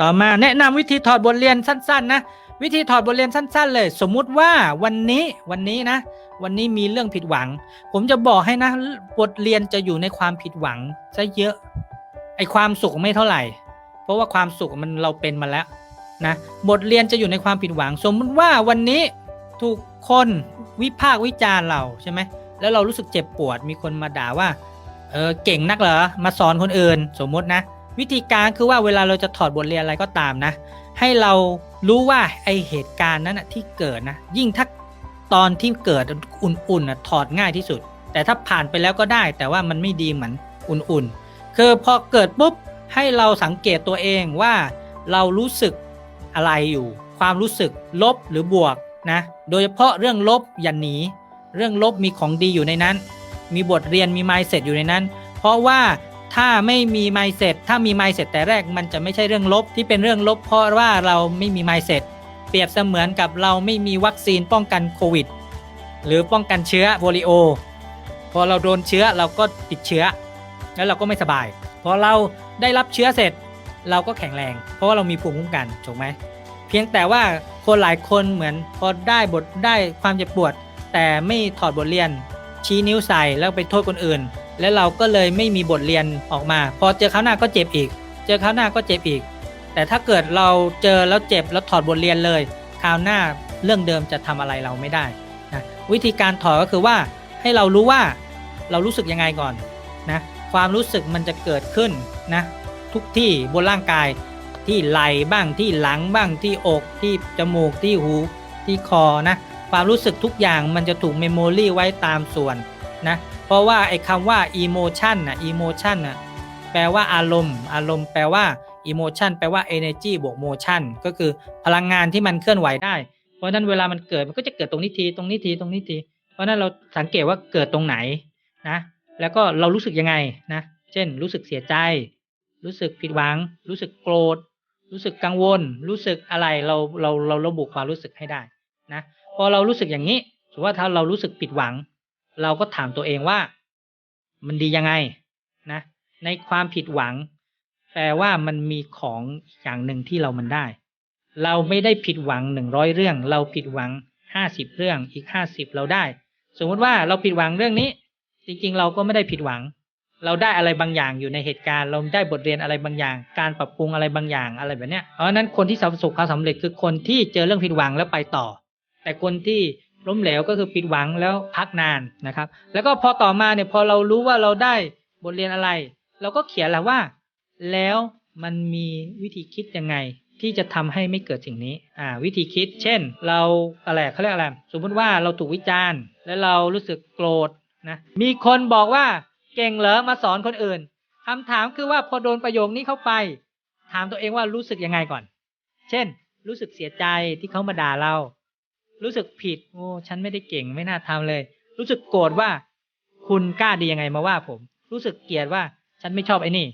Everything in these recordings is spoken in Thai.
ต่อมาแนะนำวิธีถอดบทเรียนสั้น ๆ นะ วิธีถอดบทเรียนสั้น ๆ เลย สมมุติว่าวันนี้วันนี้นะ วันนี้มีเรื่องผิดหวัง ผมจะบอกให้นะบทเรียนจะอยู่ในความผิดหวังซะเยอะ ไอความสุขไม่เท่าไหร่ เพราะว่าความสุขมันเราเป็นมาแล้วนะบทเรียนจะอยู่ในความผิดหวัง สมมุติว่าวันนี้ถูกคนวิพากษ์วิจารณ์เราใช่ไหมแล้วเรารู้สึกเจ็บปวดมีคนมาด่าว่าเออเก่งนักเหรอมาสอนคนอื่นสมมตินะ วิธีการคือว่าเวลาเราจะถอดบทเรียนอะไรก็ตามนะ ให้เรารู้ว่าไอเหตุการณ์นั้นนะที่เกิดนะ ยิ่งถ้าตอนที่เกิดอุ่นๆนะถอดง่ายที่สุด แต่ถ้าผ่านไปแล้วก็ได้ แต่ว่ามันไม่ดีเหมือนอุ่นๆ คือพอเกิดปุ๊บให้เราสังเกตตัวเองว่าเรารู้สึกอะไรอยู่ ความรู้สึกลบหรือบวกนะ โดยเฉพาะเรื่องลบอย่าหนี เรื่องลบมีของดีอยู่ในนั้น มีบทเรียนมี mindset อยู่ในนั้น เพราะว่า ถ้าไม่มี mindset ถ้ามี mindset แต่แรกมันจะไม่ใช่เรื่องลบที่เป็นเรื่องลบ เพราะว่าเราไม่มี mindset เปรียบเสมือนกับเราไม่มีวัคซีนป้องกันโควิด หรือป้องกันเชื้อโปลิโอ พอเราโดนเชื้อเราก็ติดเชื้อ แล้วเราก็ไม่สบาย พอเราได้รับเชื้อเสร็จ เราก็แข็งแรง เพราะว่าเรามีภูมิคุ้มกันถูกไหมเพียงแต่ว่าคนหลายคนเหมือนพอได้บทได้ความเจ็บปวด แต่ไม่ถอดบทเรียนชี้นิ้วใส่แล้วไปโทษคนอื่น แล้วเราก็เลยไม่มีบทเรียนออกมา พอเจอคราวหน้าก็เจ็บอีก เจอคราวหน้าก็เจ็บอีก แต่ถ้าเกิดเราเจอแล้วเจ็บแล้วถอดบทเรียนเลยคราวหน้าเรื่องเดิมจะทำอะไรเราไม่ได้นะวิธีการถอดก็คือว่าให้เรารู้ว่าเรารู้สึกยังไงก่อนนะความรู้สึกมันจะเกิดขึ้นนะทุกที่บนร่างกายที่ไหล่บ้างที่หลังบ้างที่อกที่จมูกที่หูที่คอนะความรู้สึกทุกอย่างมันจะถูกเมมโมรีไว้ตามส่วนนะ ราะว่าไอ้คำว่า emotion นะ emotion นะแปลว่าอารมณ์ อารมณ์แปลว่า emotion แปลว่า energy บวก motion ก็คือพลังงานที่มันเคลื่อนไหวได้ เพราะนั้นเวลามันเกิดมันก็จะเกิดตรงนี้ทีตรงนี้ทีตรงนี้ที เพราะฉะนั้นเราสังเกตว่าเกิดตรงไหนนะ แล้วก็เรารู้สึกยังไงนะ เช่น รู้สึกเสียใจ รู้สึกผิดหวัง รู้สึกโกรธ รู้สึกกังวล รู้สึกอะไรเราเราเราระบุความรู้สึกให้ได้นะ พอเรารู้สึกอย่างนี้สมมติว่าถ้าเรารู้สึกผิดหวัง เราก็ถามตัวเองว่า มันดียังไงนะ ในความผิดหวัง แปลว่ามันมีของอย่างหนึ่งที่เรามันได้ เราไม่ได้ผิดหวังหนึ่งร้อยเรื่อง เราผิดหวังห้าสิบเรื่องอีกห้าสิบเราได้ สมมติว่าเราผิดหวังเรื่องนี้ จริง ๆ เราก็ไม่ได้ผิดหวัง เราได้อะไรบางอย่างอยู่ในเหตุการณ์ เราได้บทเรียนอะไรบางอย่าง การปรับปรุงอะไรบางอย่างอะไรแบบเนี้ยเพราะฉะนั้นคนที่ประสบความสำเร็จคือคนที่เจอเรื่องผิดหวังแล้วไปต่อ แต่คนที่ ล้มเหลวก็คือผิดหวังแล้วพักนานนะครับ แล้วก็พอต่อมาเนี่ยพอเรารู้ว่าเราได้บทเรียนอะไร เราก็เขียนแหละว่า แล้วมันมีวิธีคิดยังไง ที่จะทำให้ไม่เกิดสิ่งนี้อ่าวิธีคิด เช่น เราอะไรเขาเรียกอะไรสมมติว่าเราถูกวิจารณ์ แล้วเรารู้สึกโกรธนะมีคนบอกว่าเก่งเหรอมาสอนคนอื่นคำถามคือว่าพอโดนประโยคนี้เข้าไป ถามตัวเองว่ารู้สึกยังไงก่อน เช่น รู้สึกเสียใจที่เขามาด่าเรา รู้สึกผิด โอ้ฉันไม่ได้เก่งไม่น่าทำเลย รู้สึกโกรธว่า คุณกล้าดียังไงมาว่าผม รู้สึกเกลียดว่า ฉันไม่ชอบไอ้นี่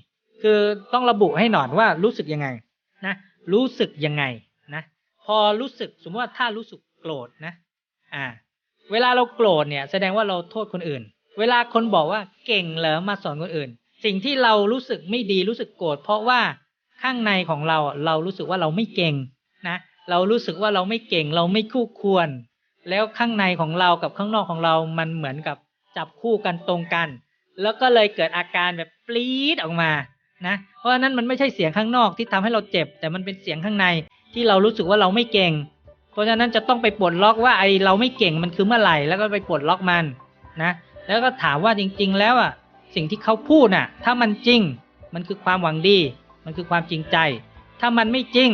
คือต้องระบุให้หน่อยว่ารู้สึกยังไงนะรู้สึกยังไงนะพอรู้สึกสมมติว่าถ้ารู้สึกโกรธนะ อ่า เวลาเราโกรธเนี่ย แสดงว่าเราโทษคนอื่น เวลาคนบอกว่าเก่งเหรอมาสอนคนอื่น สิ่งที่เรารู้สึกไม่ดีรู้สึกโกรธเพราะว่าข้างในของเราเรารู้สึกว่าเราไม่เก่งนะ เรารู้สึกว่าเราไม่เก่งเราไม่คู่ควร แล้วข้างในของเรากับข้างนอกของเรามันเหมือนกับจับคู่กันตรงกัน แล้วก็เลยเกิดอาการแบบปรี๊ดออกมานะเพราะฉะนั้นมันไม่ใช่เสียงข้างนอกที่ทำให้เราเจ็บ แต่มันเป็นเสียงข้างในที่เรารู้สึกว่าเราไม่เก่ง เพราะฉะนั้นจะต้องไปปลดล็อกว่าไอเราไม่เก่งมันคือเมื่อไหร่แล้วก็ไปปลดล็อกมันนะแล้วก็ถามว่าจริง ๆ แล้วอะสิ่งที่เขาพูดน่ะ ถ้ามันจริง มันคือความหวังดี มันคือความจริงใจ ถ้ามันไม่จริง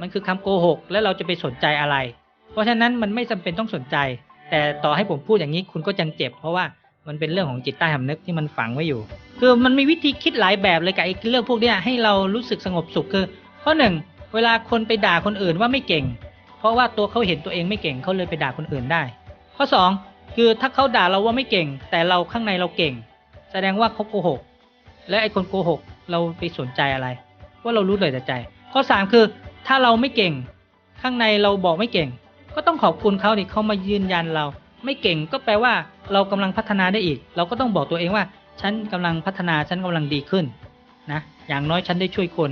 มันคือคำโกหก แล้วเราจะไปสนใจอะไร เพราะฉะนั้นมันไม่จำเป็นต้องสนใจ แต่ต่อให้ผมพูดอย่างนี้คุณก็จังเจ็บ เพราะว่ามันเป็นเรื่องของจิตใต้สำนึกที่มันฝังไว้อยู่ คือมันมีวิธีคิดหลายแบบเลยกับไอ้เรื่องพวกนี้ให้เรารู้สึกสงบสุขคือข้อหนึ่งเวลาคนไปด่าคนอื่นว่าไม่เก่ง เพราะว่าตัวเขาเห็นตัวเองไม่เก่งเขาเลยไปด่าคนอื่นได้ ข้อสองคือถ้าเขาด่าเราว่าไม่เก่ง แต่เราข้างในเราเก่ง แสดงว่าเขาโกหก และไอ้คนโกหกเราไปสนใจอะไร ว่าเรารู้เลยแต่ใจ ข้อสามคือ ถ้าเราไม่เก่ง ข้างในเราบอกไม่เก่ง ก็ต้องขอบคุณเขาดิเขามายืนยันเรา ไม่เก่งก็แปลว่า เรากำลังพัฒนาได้อีก เราก็ต้องบอกตัวเองว่า ฉันกำลังพัฒนาฉันกำลังดีขึ้นนะอย่างน้อยฉันได้ช่วยคน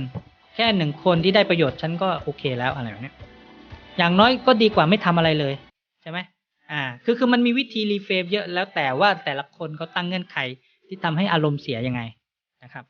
แค่หนึ่งคนที่ได้ประโยชน์ฉันก็โอเคแล้วอะไรแบบนี้อย่างน้อยก็ดีกว่าไม่ทำอะไรเลยใช่ไหมอ่าคือคือมันมีวิธีรีเฟรมเยอะแล้วแต่ว่าแต่ละคนเขาตั้งเงื่อนไขที่ทำให้อารมณ์เสียยังไงนะครับ